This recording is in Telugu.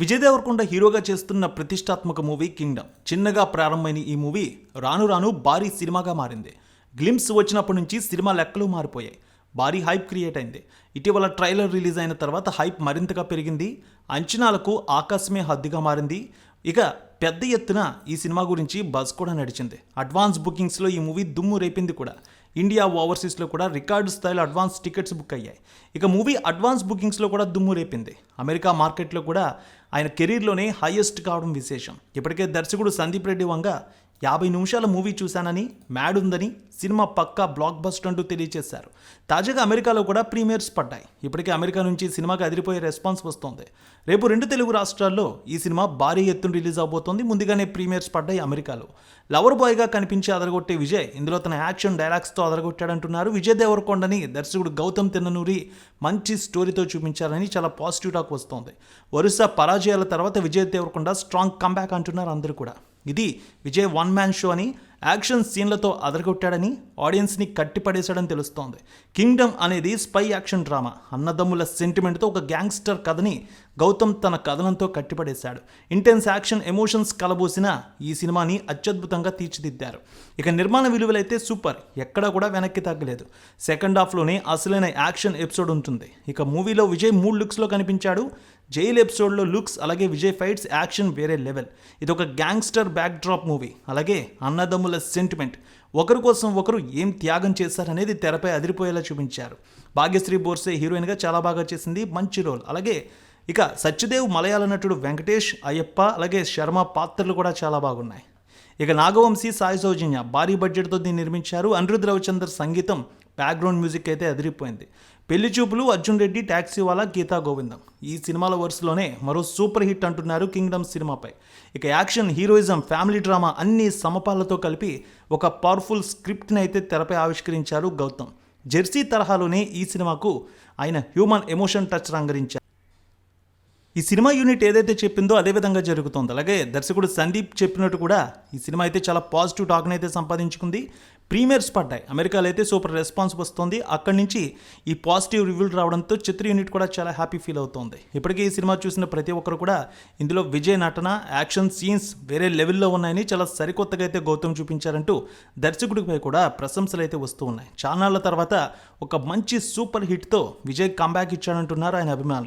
విజయ్ దేవరకొండ హీరోగా చేస్తున్న ప్రతిష్టాత్మక మూవీ కింగ్డమ్. చిన్నగా ప్రారంభమైన ఈ మూవీ రాను రాను భారీ సినిమాగా మారింది. గ్లిమ్స్ వచ్చినప్పటి నుంచి సినిమా లెక్కలు మారిపోయాయి. భారీ హైప్ క్రియేట్ అయింది. ఇటీవల ట్రైలర్ రిలీజ్ అయిన తర్వాత హైప్ మరింతగా పెరిగింది. అంచనాలకు ఆకాశమే హద్దుగా మారింది. ఇక పెద్ద ఎత్తున ఈ సినిమా గురించి బజ్ కూడా నడిచింది. అడ్వాన్స్ బుకింగ్స్లో ఈ మూవీ దుమ్ము రేపింది కూడా. ఇండియా ఓవర్సీస్లో కూడా రికార్డు స్థాయిలో అడ్వాన్స్ టికెట్స్ బుక్ అయ్యాయి. ఇక మూవీ అడ్వాన్స్ బుకింగ్స్లో కూడా దుమ్ము రేపింది. అమెరికా మార్కెట్లో కూడా ఆయన కెరీర్లోనే హైయెస్ట్ కావడం విశేషం. ఇప్పటికే దర్శకుడు సందీప్ రెడ్డి వంగ యాభై నిమిషాల మూవీ చూశానని మ్యాడ్ ఉందని సినిమా పక్కా బ్లాక్ బస్టర్ అంటూ తెలియజేశారు తాజాగా అమెరికాలో కూడా ప్రీమియర్స్ పడ్డాయి. ఇప్పటికే అమెరికా నుంచి సినిమాకి అదిరిపోయే రెస్పాన్స్ వస్తోంది. రేపు రెండు తెలుగు రాష్ట్రాల్లో ఈ సినిమా భారీ ఎత్తున రిలీజ్ అవబోతోంది. ముందుగానే ప్రీమియర్స్ పడ్డాయి అమెరికాలో. లవర్ బాయ్గా కనిపించి అదరగొట్టే విజయ్ ఇందులో తన యాక్షన్ డైలాగ్స్తో అదరగొట్టాడంటున్నారు. విజయ్ దేవరకొండని దర్శకుడు గౌతమ్ తిన్ననూరి మంచి స్టోరీతో చూపించారని చాలా పాజిటివ్ టాక్ వస్తోంది. వరుస పరాజయాల తర్వాత విజయ్ దేవరకొండ స్ట్రాంగ్ కంబ్యాక్ అంటున్నారు అందరూ కూడా. ఇది విజయ్ వన్ మ్యాన్ షో అని యాక్షన్ సీన్లతో అదరగొట్టాడని ఆడియన్స్ని కట్టిపడేశాడని తెలుస్తోంది. కింగ్డమ్ అనేది స్పై యాక్షన్ డ్రామా. అన్నదమ్ముల సెంటిమెంట్తో ఒక గ్యాంగ్స్టర్ కథని గౌతమ్ తన కథనంతో కట్టిపడేశాడు. ఇంటెన్స్ యాక్షన్ ఎమోషన్స్ కలబోసిన ఈ సినిమాని అత్యద్భుతంగా తీర్చిదిద్దారు. ఇక నిర్మాణ విలువలైతే సూపర్ ఎక్కడా కూడా వెనక్కి తగ్గలేదు. సెకండ్ హాఫ్లోనే అసలైన యాక్షన్ ఎపిసోడ్ ఉంటుంది. ఇక మూవీలో విజయ్ మూడు లుక్స్లో కనిపించాడు. జైల్ ఎపిసోడ్లో లుక్స్ అలాగే విజయ్ ఫైట్స్ యాక్షన్ వేరే లెవెల్ ఇది ఒక గ్యాంగ్స్టర్ బ్యాక్ డ్రాప్ మూవీ అలాగే అన్నదమ్ముల సెంటిమెంట్ ఒకరి కోసం ఒకరు ఏం త్యాగం చేశారనేది తెరపై అదిరిపోయేలా చూపించారు. భాగ్యశ్రీ బోర్సే హీరోయిన్గా చాలా బాగా చేసింది. మంచి రోల్ అలాగే ఇక సత్యదేవ్ మలయాళ నటుడు వెంకటేష్ అయ్యప్ప అలాగే శర్మ పాత్రలు కూడా చాలా బాగున్నాయి. ఇక నాగవంశీ సాయి సౌజన్య భారీ బడ్జెట్తో దీన్ని నిర్మించారు. అనిరుద్ రవిచందర్ సంగీతం బ్యాక్గ్రౌండ్ మ్యూజిక్ అయితే అదిరిపోయింది. పెళ్ళి చూపులు అర్జున్ రెడ్డి ట్యాక్సీ వాలా గీతా గోవిందం. ఈ సినిమాల వరుసలోనే మరో సూపర్ హిట్ అంటున్నారు కింగ్డమ్ సినిమాపై. ఇక యాక్షన్ హీరోయిజం ఫ్యామిలీ డ్రామా అన్ని సమపాలతో కలిపి ఒక పవర్ఫుల్ స్క్రిప్ట్ని అయితే తెరపై ఆవిష్కరించారు గౌతమ్. జెర్సీ తరహాలోనే ఈ సినిమాకు ఆయన హ్యూమన్ ఎమోషన్ టచ్ రంగరించారు. ఈ సినిమా యూనిట్ ఏదైతే చెప్పిందో అదే విధంగా జరుగుతోంది. అలాగే దర్శకుడు సందీప్ చెప్పినట్టు కూడా ఈ సినిమా అయితే చాలా పాజిటివ్ టాక్ని అయితే సంపాదించుకుంది. ప్రీమియర్స్ పడ్డాయి. అమెరికాలో అయితే సూపర్ రెస్పాన్స్ వస్తుంది. అక్కడి నుంచి ఈ పాజిటివ్ రివ్యూలు రావడంతో చిత్ర యూనిట్ కూడా చాలా హ్యాపీ ఫీల్ అవుతోంది. ఇప్పటికే ఈ సినిమా చూసిన ప్రతి ఒక్కరు కూడా ఇందులో విజయ్ నటన యాక్షన్ సీన్స్ వేరే లెవెల్లో ఉన్నాయని చాలా సరికొత్తగా అయితే గౌతమ్ చూపించారంటూ దర్శకుడిపై కూడా ప్రశంసలు అయితే వస్తూ ఉన్నాయి. చానాళ్ళ తర్వాత ఒక మంచి సూపర్ హిట్తో విజయ్ కంబ్యాక్ ఇచ్చాడంటున్నారు ఆయన అభిమానులు.